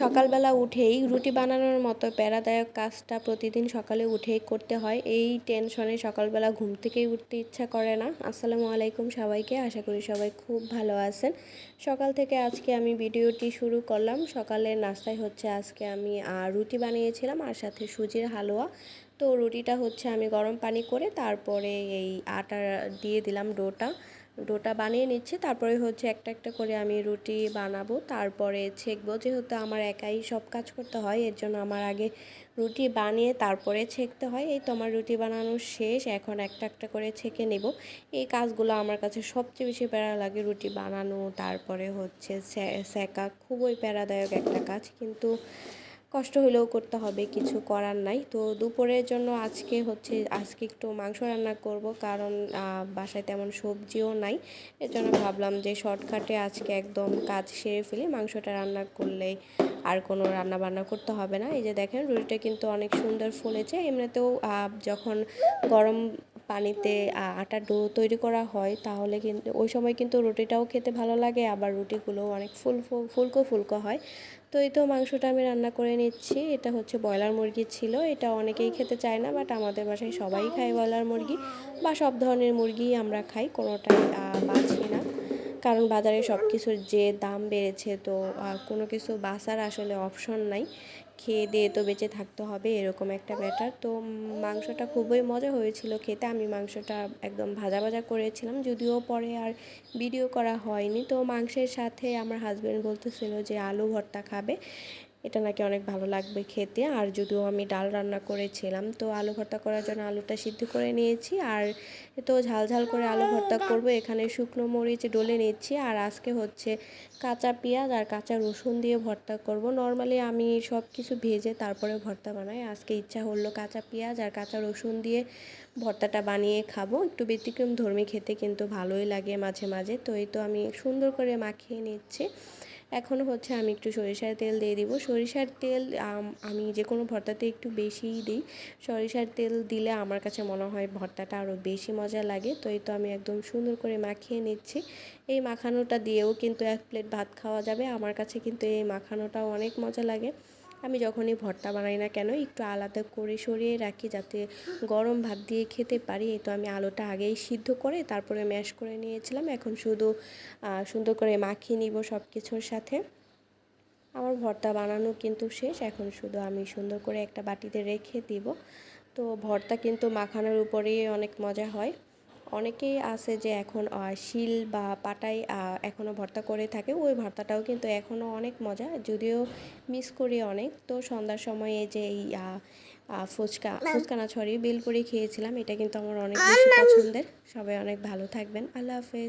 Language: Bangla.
সকালবেলা উঠেই রুটি বানানোর মতো প্যারাদায়ক কাজটা প্রতিদিন সকালে উঠেই করতে হয়। এই টেনশনে সকালবেলা ঘুম থেকেই উঠতে ইচ্ছা করে না। আসসালামু আলাইকুম সবাইকে। আশা করি সবাই খুব ভালো আছেন। সকাল থেকে আজকে আমি ভিডিওটি শুরু করলাম। সকালের নাস্তায় হচ্ছে আজকে আমি রুটি বানিয়েছিলাম আর সাথে সুজির হালুয়া। তো রুটিটা হচ্ছে আমি গরম পানি করে তারপরে এই আটা দিয়ে দিলাম ডোটা। ডোটা বানিয়ে নিচ্ছি। তারপরে হচ্ছে একটা একটা করে আমি রুটি বানাবো। তারপরে ছেঁকবো। যেহেতু আমার একাই সব কাজ করতে হয়, এর জন্য আমার আগে রুটি বানিয়ে তারপরে ছেঁকতে হয়। এই তো আমার রুটি বানানো শেষ। এখন একটা একটা করে ছেঁকে নেব। এই কাজগুলো আমার কাছে সবচেয়ে বেশি প্যারা লাগে রুটি বানানো। তারপরে হচ্ছে সেকা খুবই প্যারাদায়ক একটা কাজ। কিন্তু কষ্ট হলেও করতে হবে, কিছু করার নাই। তো দুপুরের জন্য আজকে হচ্ছে, আজকে একটু মাংস রান্না করব কারণ বাসায় তেমন সবজিও নাই। এর জন্য ভাবলাম যে শর্টকাটে আজকে একদম কাজ সেরে ফেলি মাংসটা রান্না করলে আর কোনো রান্না বান্না করতে হবে না। এই যে দেখেন, রুটিটা কিন্তু অনেক সুন্দর ফুলেছে। এমনিতেও যখন গরম পানিতে আটার ডো তৈরি করা হয়, তাহলে কিন্তু ওই সময় কিন্তু রুটিটাও খেতে ভালো লাগে, আবার রুটিগুলো অনেক ফুল ফুলকো ফুলকো হয়। তো এই তো মাংসটা আমি রান্না করে নিচ্ছি, এটা হচ্ছে ব্রয়লার মুরগি ছিল, এটা অনেকেই খেতে চায় না, বাট আমাদের বাসায় সবাই খায় ব্রয়লার মুরগি, বা সব ধরনের মুরগি আমরা খাই, কোনোটাই বাছি না। কারণ বাজারে সব কিছুর যে দাম বেড়েছে, তো কোনো কিছু বাসার আসলে অপশন নাই। খেয়ে দিয়ে তো বেঁচে থাকতে হবে, এরকম একটা ব্যাটার তো মাংসটা খুবই মজা হয়েছিল খেতে। আমি মাংসটা একদম ভাজা ভাজা করেছিলাম, যদিও পরে আর ভিডিও করা হয়নি। তো, মাংসের সাথে আমার হাজব্যান্ড বলতেছিল যে, আলু ভর্তা খাবে। এটা নাকি অনেক ভালো লাগবে খেতে। আর যদিও আমি ডাল রান্না করেছিলাম, তো আলু ভর্তা করার জন্য আলুটা সিদ্ধ করে নিয়েছি। আর তো ঝাল ঝাল করে আলু ভর্তা করব, এখানে শুকনো মরিচ ডলে নিচ্ছি। আর আজকে হচ্ছে কাঁচা পেঁয়াজ আর কাঁচা রসুন দিয়ে ভর্তা করব। নর্মালি আমি সব কিছু ভেজে তারপরে ভর্তা বানাই। আজকে ইচ্ছা হলো কাঁচা পেঁয়াজ আর কাঁচা রসুন দিয়ে ভর্তাটা বানিয়ে খাব। একটু ব্যতিক্রম ধর্মী খেতে কিন্তু ভালোই লাগে মাঝে মাঝে। তো এই তো আমি সুন্দর করে মাখিয়ে নিচ্ছি। এখন হচ্ছে আমি একটু সরিষার তেল দিয়ে দিব। সরিষার তেল আমি যে কোনো ভর্তাতে একটু বেশিই দিই। সরিষার তেল দিলে আমার কাছে মনে হয় ভর্তাটা আরও বেশি মজা লাগে। তো এই তো আমি একদম সুন্দর করে মাখিয়ে নিচ্ছি। এই মাখানোটা দিয়েও কিন্তু এক প্লেট ভাত খাওয়া যাবে। আমার কাছে কিন্তু এই মাখানোটাও অনেক মজা লাগে। আমি যখনই ভর্তা বানাই না কেন, একটু আলাদা করে সরিয়ে রাখি যাতে গরম ভাত দিয়ে খেতে পারি। তো আমি আলুটা আগেই সিদ্ধ করে তারপরে ম্যাশ করে নিয়েছিলাম। এখন শুধু সুন্দর করে মাখিয়ে নিব সব কিছুর সাথে। আমার ভর্তা বানানো কিন্তু শেষ। এখন শুধু আমি সুন্দর করে একটা বাটিতে রেখে দিব। তো ভর্তা কিন্তু মাখানোর উপরেই অনেক মজা হয়। অনেকেই আছে যে এখন শিল বা পাটাই এখনও ভর্তা করে থাকে। ওই ভর্তাটাও কিন্তু এখনও অনেক মজা যদিও মিস করি অনেক। তো সন্ধ্যার সময়ে যে এই ফুচকা ফুচকানা ছড়ি বেলপুরি খেয়েছিলাম। এটা কিন্তু আমার অনেক বেশি পছন্দের। সবাই অনেক ভালো থাকবেন। আল্লাহ হাফেজ।